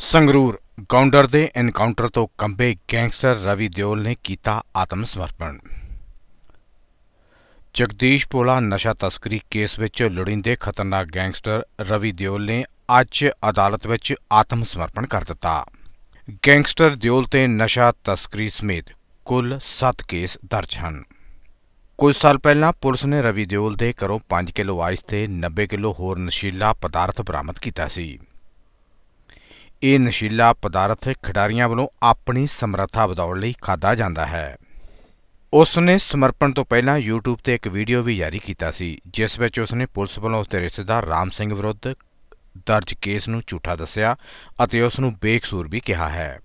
ਸੰਗਰੂਰ ਗੌਂਡਰ ਦੇ ਐਨਕਾਊਂਟਰ ਤੋਂ ਕੰਬੇ ਗੈਂਗਸਟਰ ਰਵੀ ਦਿਓਲ ਨੇ ਕੀਤਾ ਆਤਮ ਸਮਰਪਣ। ਜਗਦੀਸ਼ ਪੋਲਾ ਨਸ਼ਾ ਤਸਕਰੀ ਕੇਸ ਵਿੱਚ ਲੋੜੀਂਦੇ ਖਤਰਨਾਕ ਗੈਂਗਸਟਰ ਰਵੀ ਦਿਓਲ ਨੇ ਅੱਜ ਅਦਾਲਤ ਵਿੱਚ ਆਤਮ ਸਮਰਪਣ ਕਰ ਦਿੱਤਾ। ਗੈਂਗਸਟਰ ਦਿਓਲ ਤੇ ਨਸ਼ਾ ਤਸਕਰੀ ਸਮੇਤ ਕੁੱਲ 7 ਕੇਸ ਦਰਜ ਹਨ। ਕੁਝ ਸਾਲ ਪਹਿਲਾਂ ਪੁਲਿਸ ਨੇ ਰਵੀ ਦਿਓਲ ਦੇ ਘਰੋਂ 5 ਕਿਲੋ ਆਈਸ ਤੇ 90 ਕਿਲੋ ਹੋਰ ਨਸ਼ੀਲਾ ਪਦਾਰਥ ਬਰਾਮਦ ਕੀਤਾ ਸੀ। ਇਹ ਨਸ਼ੀਲਾ ਪਦਾਰਥ ਖਿਡਾਰੀਆਂ ਵੱਲੋਂ ਆਪਣੀ ਸਮਰੱਥਾ ਵਧਾਉਣ ਲਈ ਖਾਦਾ ਜਾਂਦਾ ਹੈ। ਉਸ ਨੇ ਸਮਰਪਣ ਤੋਂ ਪਹਿਲਾਂ YouTube ਤੇ ਇੱਕ ਵੀਡੀਓ ਵੀ ਜਾਰੀ ਕੀਤਾ ਸੀ, ਜਿਸ ਵਿੱਚ ਉਸ ਨੇ ਪੁਲਿਸ ਵੱਲੋਂ ਉਸ ਦੇ ਰਿਸ਼ਤੇਦਾਰ ਰਾਮ ਸਿੰਘ ਵਿਰੁੱਧ ਦਰਜ ਕੇਸ ਨੂੰ ਝੂਠਾ ਦੱਸਿਆ ਅਤੇ ਉਸ ਨੂੰ ਬੇਕਸੂਰ ਵੀ ਕਿਹਾ ਹੈ।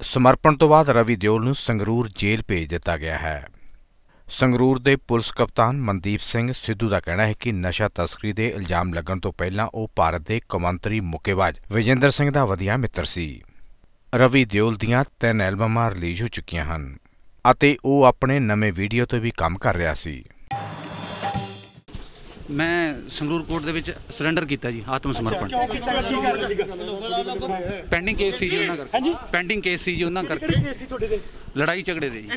ਸਮਰਪਣ ਤੋਂ ਬਾਅਦ ਰਵੀ ਦਿਓਲ ਨੂੰ ਸੰਗਰੂਰ ਜੇਲ੍ਹ ਭੇਜ ਦਿੱਤਾ ਗਿਆ ਹੈ। ਸੰਗਰੂਰ ਦੇ ਪੁਲਿਸ ਕਪਤਾਨ ਮਨਦੀਪ ਸਿੰਘ ਸਿੱਧੂ ਦਾ ਕਹਿਣਾ ਹੈ ਕਿ ਨਸ਼ਾ ਤਸਕਰੀ ਦੇ ਇਲਜ਼ਾਮ ਲੱਗਣ ਤੋਂ ਪਹਿਲਾਂ ਉਹ ਭਾਰਤ ਦੇ ਕੌਮਾਂਤਰੀ ਮੁੱਕੇਬਾਜ਼ ਵਿਜੇਂਦਰ ਸਿੰਘ ਦਾ ਵਧੀਆ ਮਿੱਤਰ ਸੀ। ਰਵੀ ਦਿਓਲ ਦੀਆਂ ਤਿੰਨ ਐਲਬਮਾਂ ਰਿਲੀਜ਼ ਹੋ ਚੁੱਕੀਆਂ ਹਨ ਅਤੇ ਉਹ ਆਪਣੇ ਨਵੇਂ ਵੀਡੀਓ ਤੇ ਵੀ ਕੰਮ ਕਰ ਰਿਹਾ ਸੀ। ਮੈਂ ਸੰਗਰੂਰ ਕੋਰਟ ਦੇ ਵਿੱਚ ਸਰੈਂਡਰ ਕੀਤਾ ਜੀ ਆਤਮ ਸਮਰਪਣ ਪੈਂਡਿੰਗ ਕੇਸ ਸੀ ਜੀ ਉਹਨਾਂ ਕਰਕੇ। ਹਾਂਜੀ? ਪੈਂਡਿੰਗ ਕੇਸ ਸੀ ਜੀ ਉਹਨਾਂ ਕਰਕੇ। ਕੇਸ ਸੀ ਤੁਹਾਡੇ ਤੇ? ਲੜਾਈ ਝਗੜੇ ਦੇ ਜੀ।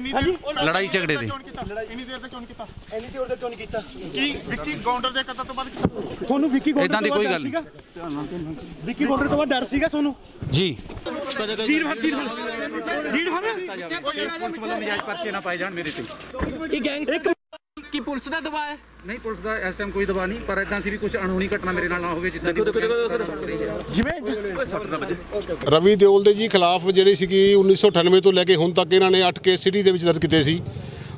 ਲੜਾਈ ਝਗੜੇ ਦੇ ਇੰਨੀ ਦੇਰ ਤੱਕ ਕਿਉਂ ਨਹੀਂ ਕੀਤਾ? ਐਨੀ ਤੇ ਉਹਦੇ ਕਿਉਂ ਨਹੀਂ ਕੀਤਾ? ਕੀ ਵਿੱਕੀ ਗੌਂਡਰ ਦੇ ਕਤਲ ਤੋਂ ਬਾਅਦ ਕੀਤਾ? ਤੁਹਾਨੂੰ ਵਿੱਕੀ ਗੋਲਡਰ ਏਦਾਂ ਦੀ ਤੋਂ ਕੋਈ ਗੱਲ ਸੀਗਾ? ਵਿੱਕੀ ਗੋਲਡਰ ਤੋਂ ਬਾਅਦ ਡਰ ਸੀਗਾ ਤੁਹਾਨੂੰ? ਜੀ। ਵੀਰ ਹਰ ਵੀਰ ਹਰ ਵੀਰ ਹਰ ਪੁਲਿਸ ਵੱਲੋਂ ਨਜਾਇਜ਼ ਪਰਚੇ ਨਾ ਪਾਏ ਜਾਣ ਮੇਰੇ ਤੇ। ਕਿ ਗੈਂਗਸਟਰ ਕੀ ਪੁਲਿਸ ਦਾ ਦਬਾਅ ਹੈ? ਨਹੀਂ ਪੁਲਿਸ ਦਾ ਇਸ ਟਾਈਮ ਕੋਈ ਦਬਾਅ ਨਹੀਂ ਪਰ ਇਦਾਂ ਸੀ ਵੀ ਕੁਝ ਅਣਹੋਣੀ ਘਟਨਾ ਮੇਰੇ ਨਾਲ ਨਾ ਹੋਵੇ ਜਿੱਦਾਂ ਦੀ ਜਿਵੇਂ ਰਵੀ ਦਿਓਲ ਦੇ ਜੀ ਖਿਲਾਫ ਜਿਹੜੀ ਸੀਗੀ 1998 ਤੋਂ ਲੈ ਕੇ ਹੁਣ ਤੱਕ ਇਹਨਾਂ ਨੇ 8 ਕੇਸ ਸਿਟੀ ਦੇ ਵਿੱਚ ਦਰਜ ਕੀਤੇ ਸੀ।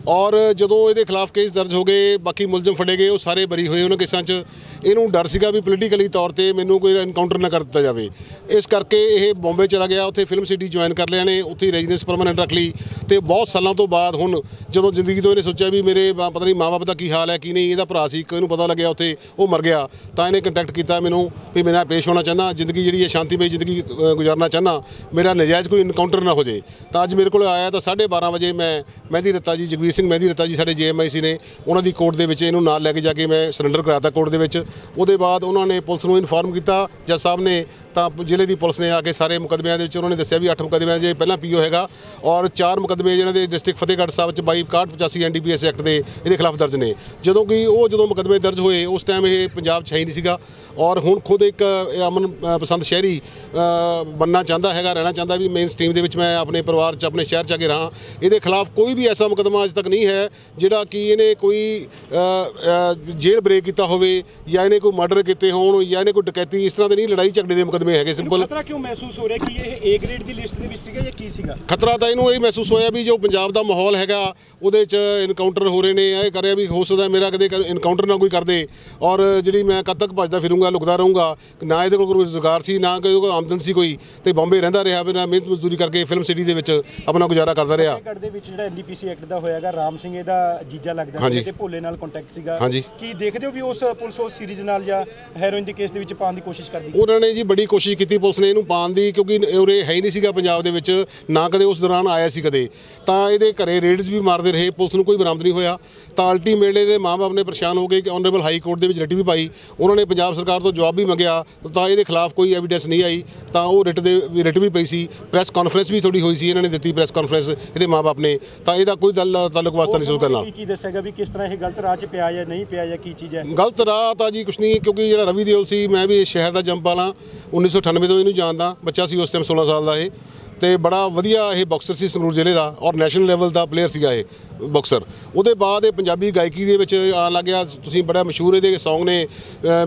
ਔਰ ਜਦੋਂ ਇਹਦੇ ਖਿਲਾਫ ਕੇਸ ਦਰਜ ਹੋ ਗਏ, ਬਾਕੀ ਮੁਲਜ਼ਮ ਫੜੇ ਗਏ, ਉਹ ਸਾਰੇ ਬਰੀ ਹੋਏ ਉਹਨਾਂ ਕੇਸਾਂ 'ਚ। ਇਹਨੂੰ ਡਰ ਸੀਗਾ ਵੀ ਪੋਲੀਟੀਕਲੀ ਤੌਰ ਤੇ ਮੈਨੂੰ ਕੋਈ ਐਨਕਾਊਂਟਰ ਨਾ ਕਰ ਦਿੱਤਾ ਜਾਵੇ। ਇਸ ਕਰਕੇ ਇਹ ਬੰਬੇ ਚਲਾ ਗਿਆ, ਉੱਥੇ ਫਿਲਮ ਸਿਟੀ ਜੁਆਇਨ ਕਰ ਲਿਆ ਨੇ, ਉੱਥੇ ਰੈਜ਼ੀਡੈਂਸ ਪਰਮਨੈਂਟ ਰੱਖ ਲਈ। ਤੇ ਬਹੁਤ ਸਾਲਾਂ ਤੋਂ ਬਾਅਦ ਹੁਣ ਜਦੋਂ ਜ਼ਿੰਦਗੀ ਤੋਂ ਇਹਨੇ ਸੋਚਿਆ ਵੀ ਮੇਰੇ ਬਾ- ਪਤਾ ਨਹੀਂ ਮਾਂ ਬਾਪ ਦਾ ਕੀ ਹਾਲ ਹੈ, ਕੀ ਨਹੀਂ, ਇਹਦਾ ਭਰਾ ਸੀ, ਇੱਕ ਇਹਨੂੰ ਪਤਾ ਲੱਗਿਆ ਉੱਥੇ, ਉਹ ਮਰ ਗਿਆ। ਤਾਂ ਇਹਨੇ ਕੰਟੈਕਟ ਕੀਤਾ ਮੈਨੂੰ ਵੀ ਮੈਂ ਪੇਸ਼ ਹੋਣਾ ਚਾਹੁੰਦਾ, ਜ਼ਿੰਦਗੀ ਜਿਹੜੀ ਹੈ ਸ਼ਾਂਤੀਮਈ ਜ਼ਿੰਦਗੀ ਗੁਜ਼ਾਰਨਾ ਚਾਹੁੰਦਾ, ਮੇਰਾ ਨਜਾਇਜ਼ ਕੋਈ ਇਨਕਾਊਂਟਰ ਨਾ ਹੋ ਜੇ ਤਾਂ ਅੱਜ ਮੇਰੇ ਕੋਲ ਆਇਆ ਤਾਂ 12:30 ਵਜੇ ਮੈਂ ਮਹਿੰਦੀ ਰੱਤਾ ਜੀ, ਜਗਵੀਰ ਸਿੰਘ ਮਹਿੰਦੀ ਰੱਤਾ ਜੀ ਸਾਡੇ ਜੀਐਮਆਈਸੀ ਨੇ। ਉਹਨਾਂ ਦੀ ਕੋਰਟ ਦੇ ਵਿੱਚ ਇਹਨੂੰ ਨਾਲ ਲੈ ਕੇ ਜਾ ਕੇ ਮੈਂ ਸਰੈਂਡਰ ਕਰਾਤਾ ਕੋਰਟ ਦੇ ਵਿੱਚ। ਉਹਦੇ ਬਾਅਦ ਉਹਨਾਂ ਨੇ ਪੁਲਿਸ ਨੂੰ ਇਨਫਾਰਮ ਕੀਤਾ। ਜੱਜ ਸਾਹਿਬ ਨੇ ਤਾਂ ਜ਼ਿਲ੍ਹੇ ਦੀ ਪੁਲਿਸ ਨੇ ਆ ਕੇ ਸਾਰੇ ਮੁਕੱਦਮਿਆਂ ਦੇ ਵਿੱਚ ਉਹਨਾਂ ਨੇ ਦੱਸਿਆ ਵੀ 8 ਮੁਕੱਦਮਿਆਂ ਜੇ ਪਹਿਲਾਂ ਪੀਓ ਹੈਗਾ ਔਰ ਚਾਰ ਮੁਕੱਦਮੇ ਜਿਹਨਾਂ ਦੇ ਡਿਸਟ੍ਰਿਕਟ ਫਤਿਹਗੜ੍ਹ ਸਾਹਿਬ ਵਿੱਚ 22 85 ਐਨਡੀਪੀਐਸ ਐਕਟ ਦੇ ਇਹਦੇ ਖਿਲਾਫ ਦਰਜ ਨੇ। ਜਦੋਂ ਕਿ ਉਹ ਜਦੋਂ ਮੁਕੱਦਮੇ ਦਰਜ ਹੋਏ ਉਸ ਟਾਈਮ ਇਹ ਪੰਜਾਬ 'ਚ ਹੈ ਹੀ ਨਹੀਂ ਸੀਗਾ। ਔਰ ਹੁਣ ਖੁਦ ਇੱਕ ਇਹ ਅਮਨ ਪਸੰਦ ਸ਼ਹਿਰੀ ਅ, ਬੰਨਾ ਚਾਹੁੰਦਾ ਹੈਗਾ ਰਹਿਣਾ ਚਾਹੁੰਦਾ ਵੀ ਮੇਨ ਸਟ੍ਰੀਮ ਦੇ ਵਿੱਚ ਮੈਂ ਆਪਣੇ ਪਰਿਵਾਰ 'ਚ ਆਪਣੇ ਸ਼ਹਿਰ 'ਚ ਆ ਕੇ ਰਹਾਂ। ਇਹਦੇ ਖਿਲਾਫ ਕੋਈ ਵੀ ਐਸਾ ਮੁਕੱਦਮਾ ਅਜੇ ਤੱਕ ਨਹੀਂ ਹੈ ਜਿਹੜਾ ਕਿ ਇਹਨੇ ਕੋਈ ਜੇਲ੍ਹ ਬ੍ਰੇਕ ਕੀਤਾ ਹੋਵੇ ਜਾਂ ਇਹਨੇ ਕੋਈ ਮਰਡਰ ਕੀਤੇ ਹੋਣ ਜਾਂ ਇਹਨੇ ਕੋਈ ਡਕੈਤੀ ਇਸ ਤਰ੍ਹਾਂ ਦੇ ਨਹੀਂ ਲੜਾਈ ਝਗੜੇ ਦੇ ਮੁਕੱਦਮੇ ਹੈਗੇ ਸਿੰਪਲ ਖਤਰਾ ਕਿਉਂ ਮਹਿਸੂਸ ਹੋ ਰਿਹਾ ਕਿ ਇਹ ਏ ਗ੍ਰੇਡ ਦੀ ਲਿਸਟ ਦੇ ਵਿੱਚ ਸੀਗਾ ਜਾਂ ਕੀ ਸੀਗਾ? ਖਤਰਾ ਤਾਂ ਇਹਨੂੰ ਇਹ ਮਹਿਸੂਸ ਹੋਇਆ ਵੀ ਜੋ ਪੰਜਾਬ ਦਾ ਮਾਹੌਲ ਹੈਗਾ ਉਹਦੇ 'ਚ ਇਨਕਾਊਂਟਰ ਹੋ ਰਹੇ ਨੇ ਇਹ ਕਰਿਆ ਵੀ ਹੋ ਸਕਦਾ ਮੇਰਾ ਕਦੇ ਇਨਕਾਊਂਟਰ ਨਾ ਕੋਈ ਕਰਦੇ। ਔਰ ਜਿਹੜੀ ਮੈਂ ਕਦ ਤੱਕ ਭੱਜਦਾ ਫਿਰੂੰਗਾ ਲੁਕਦਾ ਰਹੂੰਗਾ ਨਾ ਇਹਦੇ ਕੋਲ ਕੋਈ ਰੁਜ਼ਗਾਰ ਸੀ ਨਾ ਕੋਈ ਆਮਦਨ ਸੀ ਕੋਈ ਤੇ ਬੰਬੇ ਰਹਿੰਦਾ ਰਿਹਾ ਬਿਨਾਂ ਮਿਹਨਤ ਮਜ਼ਦੂਰੀ ਕਰਕੇ ਫਿਲਮ ਸਿਟੀ ਦੇ ਵਿੱਚ ਆਪਣਾ ਗੁਜ਼ਾਰਾ ਕਰਦਾ ਰਿਹਾ। ਦੇ ਵਿੱਚ ਜਿਹੜਾ ਐਨਡੀਪੀਸੀ ਐਕਟ ਦਾ ਹੋਇਆਗਾ ਰਾਮ ਸਿੰਘ ਇਹਦਾ ਜੀਜਾ ਲੱਗਦਾ। ਸੀ ਤੇ ਭੋਲੇ ਨਾਲ ਕੰਟੈਕਟ ਸੀਗਾ। ਕੀ ਦੇਖਦੇ ਹੋ ਵੀ ਉਸ ਪੁਲਿਸ ਉਸ ਸੀਰੀਜ਼ ਨਾਲ ਜਾਂ ਹੈਰੋਇਨ ਦੇ ਕੇਸ ਦੇ ਵਿੱਚ ਪਾਉਣ ਦੀ ਕੋਸ਼ਿਸ਼ ਕਰਦੀ? ਉਹਨਾਂ ਨੇ ਜੀ ਬੜੀ ਕੋਸ਼ਿਸ਼ ਕੀਤੀ ਪੁਲਿਸ ਨੇ ਇਹਨੂੰ ਪਾਉਣ ਦੀ ਕਿਉਂਕਿ ਉਰੇ ਹੈ ਹੀ ਨਹੀਂ ਸੀਗਾ ਪੰਜਾਬ ਦੇ ਵਿੱਚ ਨਾ ਕਦੇ ਉਸ ਦੌਰਾਨ ਆਇਆ ਸੀ ਕਦੇ। ਤਾਂ ਇਹਦੇ ਘਰੇ ਰੇਡਸ ਵੀ ਮਾਰਦੇ ਰਹੇ ਪੁਲਿਸ ਨੂੰ ਕੋਈ ਬਰਾਮਦ ਨਹੀਂ ਹੋਇਆ। ਤਾਂ ਅਲਟੀਮੇਟਲੀ ਦੇ ਮਾਂ-ਬਾਪ ਨੇ ਪਰੇਸ਼ਾਨ ਹੋ ਗਏ ਕਿ ਆਨਰੇਬਲ ਹਾਈ ਕੋਰਟ ਦੇ ਵਿੱਚ ਰਿਟ ਵੀ ਪਾਈ। ਉਹਨਾਂ ਨੇ ਪੰਜਾਬ ਸਰਕਾਰ ਤੋਂ ਜਵਾਬ ਵੀ ਮੰਗਿਆ ਤਾਂ ਇਹਦੇ ਖਿਲਾਫ ਕੋਈ ਐਵੀਡੈਂਸ ਨਹੀਂ ਆਈ। ਤਾਂ ਉਹ ਰਿਟ ਦੇ ਰਿਟ ਵੀ ਪਈ ਸੀ। ਪ੍ਰੈਸ ਕਾਨਫਰੰਸ ਵੀ ਥੋੜੀ ਹੋਈ ਸੀ ਇਹਨਾਂ ਨੇ ਦਿੱਤੀ ਪ੍ਰੈਸ ਕਾਨਫਰੰਸ ਇਹਦੇ ਮਾਂ-ਬਾਪ ਨੇ। ਤਾਂ ਇਹਦਾ ਕੋਈ ਦਲ ਤਾਲੁਕ ਵਾਸਤਾ ਨਹੀਂ ਸੀ ਉਹਦੇ ਨਾਲ ਕੀ ਕੀ ਦੱਸੇਗਾ ਵੀ ਕਿਸ ਤਰ੍ਹਾਂ ਇਹ ਗਲਤ ਰਾਹ 'ਚ ਪਿਆ ਜਾਂ ਨਹੀਂ ਪਿਆ ਜਾਂ ਕੀ ਚੀਜ਼ ਹੈ? ਗਲਤ ਰਾਹ ਤਾਂ ਜੀ ਕੁਛ ਨਹੀਂ ਕਿਉਂਕਿ ਜਿਹੜਾ ਰਵੀ ਦਿਓਲ ਸੀ ਮੈਂ ਵੀ ਇਸ ਸ਼ਹਿਰ ਦਾ ਜੰਮ ਵਾਲਾ 1998 ਤੋਂ ਇਹਨੂੰ ਜਾਣਦਾ ਬੱਚਾ ਸੀ ਉਸ ਟਾਈਮ 16 ਸਾਲ ਦਾ ਇਹ ਤੇ ਬੜਾ ਵਧੀਆ ਇਹ ਬਾਕਸਰ ਸੀ ਸੰਗਰੂਰ ਜ਼ਿਲ੍ਹੇ ਦਾ ਔਰ ਨੈਸ਼ਨਲ ਲੈਵਲ ਦਾ ਪਲੇਅਰ ਸੀਗਾ ਇਹ। ਬਾਕਸਰ। ਉਹਦੇ ਬਾਅਦ ਇਹ ਪੰਜਾਬੀ ਗਾਇਕੀ ਦੇ ਵਿੱਚ ਆਉਣ ਲੱਗਿਆ ਤੁਸੀਂ ਬੜਾ ਮਸ਼ਹੂਰ ਇਹਦੇ Song ਨੇ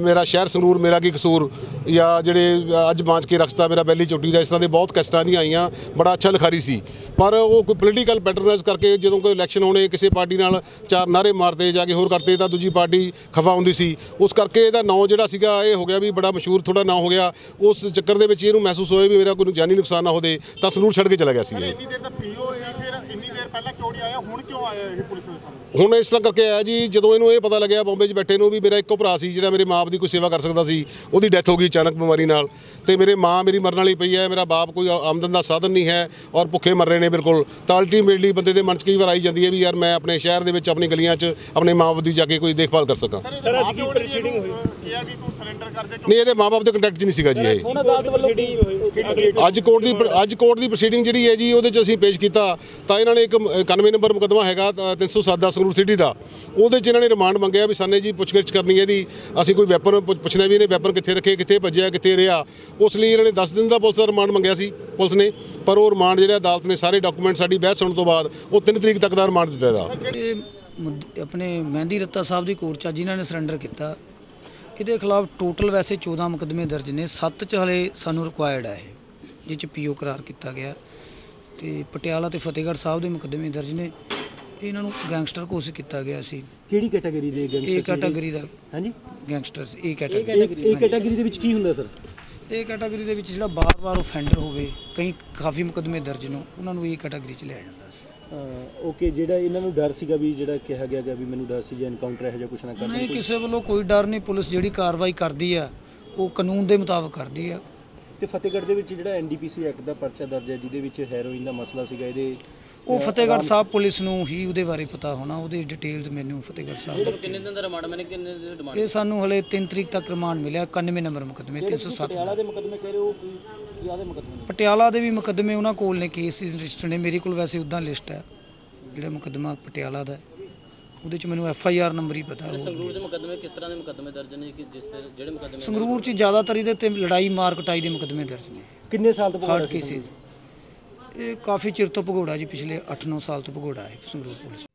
ਮੇਰਾ ਸ਼ਹਿਰ ਸੰਗਰੂਰ, ਮੇਰਾ ਕੀ ਕਸੂਰ, ਜਾਂ ਜਿਹੜੇ ਅੱਜ ਬਾਂਝ ਕੇ ਰਖਤਾ ਮੇਰਾ ਬੈਲੀ ਚੋਟੀ ਦਾ, ਇਸ ਤਰ੍ਹਾਂ ਦੇ ਬਹੁਤ ਕੈਸਟਾਂ ਦੀਆਂ ਆਈਆਂ। ਬੜਾ ਅੱਛਾ ਲਿਖਾਰੀ ਸੀ। ਪਰ ਉਹ ਕੋਈ ਪੋਲੀਟੀਕਲ ਪੈਟਰਨਾਈਜ਼ ਕਰਕੇ ਜਦੋਂ ਕੋਈ ਇਲੈਕਸ਼ਨ ਹੋਣੇ, ਕਿਸੇ ਪਾਰਟੀ ਨਾਲ ਚਾਰ ਨਾਰੇ ਮਾਰਦੇ, ਜਾ ਕੇ ਹੋਰ ਕਰਦੇ ਤਾਂ ਦੂਜੀ ਪਾਰਟੀ ਖਫਾ ਹੁੰਦੀ ਸੀ। ਉਸ ਕਰਕੇ ਇਹਦਾ ਨਾਂ ਜਿਹੜਾ ਸੀਗਾ, ਇਹ ਹੋ ਗਿਆ ਵੀ ਬੜਾ ਮਸ਼ਹੂਰ ਥੋੜਾ ਨਾਂ ਹੋ ਗਿਆ। ਉਸ ਚੱਕਰ ਦੇ ਵਿੱਚ ਇਹਨੂੰ ਮਹਿਸੂਸ ਹੋਇਆ ਵੀ ਮੇਰਾ ਕੋਈ ਜਾਨੀ ਨੁਕਸਾਨ ਨਾ ਹੋਵੇ, ਤਾਂ ਸੰਗਰੂਰ ਛੱਡ ਕੇ ਚਲਾ ਗਿਆ ਸੀ ਇਹ। ਇੰਨੀ ਦੇਰ ਤੱਕ ਪੀਓ ਸੀ। ਇੰਨੀ ਦੇਰ ਪਹਿਲਾਂ ਕਿਉਂ ਨਹੀਂ ਆਇਆ? ਹੁਣ ਕਿਉਂ ਆਇਆ ਇਹ ਪੁਲਿਸ ਦੇ ਸਾਹਮਣੇ? ਹੁਣ ਇਸ ਤਰ੍ਹਾਂ ਕਰਕੇ ਆਇਆ ਜੀ ਜਦੋਂ ਇਹਨੂੰ ਇਹ ਪਤਾ ਲੱਗਿਆ ਬੰਬੇ 'ਚ ਬੈਠੇ ਨੂੰ ਵੀ ਮੇਰਾ ਇੱਕੋ ਭਰਾ ਸੀ ਜਿਹੜਾ ਮੇਰੇ ਮਾਂ ਦੀ ਕੋਈ ਸੇਵਾ ਕਰ ਸਕਦਾ ਸੀ ਉਹਦੀ ਡੈਥ ਹੋ ਗਈ ਅਚਾਨਕ ਬਿਮਾਰੀ ਨਾਲ। ਤੇ ਮੇਰੇ ਮਾਂ ਮੇਰੀ ਮਰਨ ਵਾਲੀ ਪਈ ਹੈ ਮੇਰਾ ਬਾਪ ਕੋਈ ਆਮਦਨ ਦਾ ਸਾਧਨ ਨਹੀਂ ਹੈ ਔਰ ਭੁੱਖੇ ਮਰ ਰਹੇ ਨੇ ਬਿਲਕੁਲ। ਤਾਂ ਅਲਟੀਮੇਟਲੀ ਬੰਦੇ ਦੇ ਮਨ 'ਚ ਕਈ ਵਾਰ ਆਈ ਜਾਂਦੀ ਹੈ ਵੀ ਯਾਰ ਮੈਂ ਆਪਣੇ ਸ਼ਹਿਰ ਦੇ ਵਿੱਚ ਆਪਣੀ ਗਲੀਆਂ 'ਚ ਆਪਣੇ ਮਾਂ ਦੀ ਜਾ ਕੇ ਕੋਈ ਦੇਖਭਾਲ ਕਰ ਸਕਾਂ। ਸਰ ਅੱਜ ਕੀ ਪ੍ਰੋਸੀਡਿੰਗ ਹੋਈ? ਕਿਹਾ ਵੀ ਤੂੰ ਸਰੈਂਡਰ ਕਰ ਦੇ ਨਹੀਂ ਇਹਦੇ ਮਾਪੇ ਦੇ ਕੰਟੈਕਟ 'ਚ ਨਹੀਂ ਸੀਗਾ ਜੀ ਇਹ। ਹੁਣ ਅਦਾਲਤ ਵੱਲੋਂ ਕੀ ਅੱਜ ਕੋਰਟ ਦੀ ਅੱਜ ਕੋਰਟ ਦੀ ਪ੍ਰੋਸੀਡਿੰਗ ਜਿਹੜੀ ਹੈ ਜੀ ਉਹਦੇ 'ਚ ਅਸੀਂ ਪੇਸ਼ ਕੀਤਾ। ਤਾਂ ਇਹਨਾਂ ਨੇ ਇੱਕ 91 ਨੰਬਰ ਮੁਕੱਦਮਾ ਹੈਗਾ ਤਾਂ 307 ਦਾ ਸੰਗਰੂਰ ਸਿਟੀ ਦਾ। ਉਹਦੇ 'ਚ ਇਹਨਾਂ ਨੇ ਰਿਮਾਂਡ ਮੰਗਿਆ ਵੀ ਸਾਨੇ ਜੀ ਪੁੱਛਗਿੱਛ ਕਰਨੀ ਹੈ ਇਹਦੀ। ਅਸੀਂ ਕੋਈ ਵੈਪਨ ਪੁੱਛਣਾ ਵੀ ਇਹਨੇ ਵੈਪਨ ਕਿੱਥੇ ਰੱਖੇ ਕਿੱਥੇ ਭੱਜਿਆ ਕਿੱਥੇ ਰਿਹਾ। ਉਸ ਲਈ ਇਹਨਾਂ ਨੇ 10 ਦਿਨ ਦਾ ਪੁਲਿਸ ਦਾ ਰਿਮਾਂਡ ਮੰਗਿਆ ਸੀ ਪੁਲਿਸ ਨੇ। ਪਰ ਉਹ ਰਿਮਾਂਡ ਜਿਹੜਾ ਅਦਾਲਤ ਨੇ ਸਾਰੇ ਡਾਕੂਮੈਂਟ ਸਾਡੀ ਬਹਿਸ ਸੁਣਨ ਤੋਂ ਬਾਅਦ ਉਹ 3 ਤਰੀਕ ਤੱਕ ਦਾ ਰਿਮਾਂਡ ਦਿੱਤਾ ਇਹਦਾ। ਆਪਣੇ ਮਹਿੰਦੀ ਰੱਤਾ ਸਾਹਿਬ ਦੀ ਕੋਰਟ 'ਚ ਜਿਨ੍ਹਾਂ ਨੇ ਸਰੈਂਡਰ ਕੀਤਾ। ਇਹਦੇ ਖਿਲਾਫ ਟੋਟਲ ਵੈਸੇ 14 ਮੁਕੱਦਮੇ ਦਰਜ ਨੇ 7 ਚ ਹਲੇ ਸਾਨੂੰ ਰਿਕੁਆਇਰਡ ਹੈ ਇਹ ਜਿਹ ਚ ਪੀਓ ਕਰਾਰ ਕੀਤਾ ਗਿਆ। ਤੇ ਪਟਿਆਲਾ ਤੇ ਫਤਿਹਗੜ੍ਹ ਸਾਹਿਬ ਦੇ ਮੁਕੱਦਮੇ ਦਰਜ ਨੇ ਇਹਨਾਂ ਨੂੰ ਗੈਂਗਸਟਰ ਘੋਸ਼ਿਤ ਕੀਤਾ ਗਿਆ ਸੀ। ਕਿਹੜੀ ਕੈਟਾਗਰੀ ਦੇ ਇਹ ਕੈਟਾਗਰੀ ਦਾ ਹਾਂਜੀ? ਗੈਂਗਸਟਰਸ ਇਹ ਕੈਟਾਗਰੀ ਇਹ ਕੈਟਾਗਰੀ ਦੇ ਵਿੱਚ ਕੀ ਹੁੰਦਾ ਸਰ? ਇਹ ਕੈਟਾਗਰੀ ਦੇ ਵਿੱਚ ਜਿਹੜਾ ਬਾਰ-ਬਾਰ ਆਫੈਂਡਰ ਹੋਵੇ ਕਈ ਕਾਫੀ ਮੁਕੱਦਮੇ ਦਰਜ ਨੇ ਉਹਨਾਂ ਨੂੰ ਇਹ ਕੈਟਾਗਰੀ ਚ ਲਿਆ ਜਾਂਦਾ ਸੀ। ਓਕੇ ਜਿਹੜਾ ਇਹਨਾਂ ਨੂੰ ਡਰ ਸੀਗਾ ਵੀ ਜਿਹੜਾ ਕਿਹਾ ਗਿਆ ਗਿਆ ਵੀ ਮੈਨੂੰ ਡਰ ਸੀ ਜੇ ਐਨਕਾਊਂਟਰ ਇਹੋ ਜਿਹਾ ਕੁਝ ਨਾ ਕਰ ਨਹੀਂ ਕਿਸੇ ਵੱਲੋਂ ਕੋਈ ਡਰ ਨਹੀਂ ਪੁਲਿਸ ਜਿਹੜੀ ਕਾਰਵਾਈ ਕਰਦੀ ਆ ਉਹ ਕਾਨੂੰਨ ਦੇ ਮੁਤਾਬਕ ਕਰਦੀ ਆ। ਤੇ ਫਤਿਹਗੜ੍ਹ ਦੇ ਵਿੱਚ ਜਿਹੜਾ ਐਨਡੀਪੀਸੀ ਐਕਟ ਦਾ ਪਰਚਾ ਦਰਜ ਹੈ ਜਿਹਦੇ ਵਿੱਚ ਹੈਰੋਇਨ ਦਾ ਮਸਲਾ ਸੀਗਾ ਇਹਦੇ ਉਹ ਫਤਿਹਗੜ੍ਹ ਸਾਹਿਬ ਪੁਲਿਸ ਨੂੰ ਹੀ ਉਹਦੇ ਬਾਰੇ ਪਤਾ ਹੋਣਾ ਉਹਦੇ ਡਿਟੇਲਸ ਮੈਨੂੰ ਫਤਿਹਗੜ੍ਹ ਸਾਹਿਬ ਦਾ ਕਿੰਨੇ ਦਿਨ ਦਾ ਰਿਮਾਂਡ ਮੈਨੇ ਕਿੰਨੇ ਦਿਨ ਦਾ ਇਹ ਸਾਨੂੰ ਹਲੇ 3 ਤਰੀਕ ਤੱਕ ਰਿਮਾਂਡ ਮਿਲਿਆ 91 ਨੰਬਰ ਮੁਕੱਦਮੇ 307 ਪਟਿਆਲਾ ਦੇ ਮੁਕਦਮੇ ਕਹਿ ਰਹੇ ਹੋ ਮੁਕਦਮੇ ਪਟਿਆਲਾ ਦੇ ਵੀ ਮੁਕੱਦਮੇ ਉਹਨਾਂ ਕੋਲ ਨੇ ਕੇਸ ਰਜਿਸਟਰ ਨੇ। ਮੇਰੇ ਕੋਲ ਵੈਸੇ ਉਦਾਂ ਲਿਸਟ ਹੈ ਜਿਹੜਾ ਮੁਕੱਦਮਾ ਪਟਿਆਲਾ ਦਾ ਹੈ। ਉਹਦੇ ਚ ਮੈਨੂੰ ਐਫ ਆਈ ਆਰ ਨੰਬਰ ਹੀ ਪਤਾ ਉਹ ਸੰਗਰੂਰ ਦੇ ਮੁਕਦਮੇ ਕਿਸ ਤਰ੍ਹਾਂ ਦੇ ਮੁਕਦਮੇ ਦਰਜ ਨੇ ਕਿ ਜਿਸ ਦੇ ਜਿਹੜੇ ਮੁਕਦਮੇ ਸੰਗਰੂਰ ਚ ਜ਼ਿਆਦਾਤਰ ਇਹਦੇ ਤੇ ਲੜਾਈ ਮਾਰ ਕਟਾਈ ਦੇ ਮੁਕੱਦਮੇ ਦਰਜ ਨੇ। ਕਿੰਨੇ ਸਾਲ ਤੋਂ ਕੇਸਿਸ ਇਹ ਕਾਫੀ ਚਿਰ ਤੋਂ ਭਗੌੜਾ ਜੀ ਪਿਛਲੇ 8-9 ਸਾਲ ਤੋਂ ਭਗੌੜਾ ਹੈ ਸੰਗਰੂਰ ਪੁਲਿਸ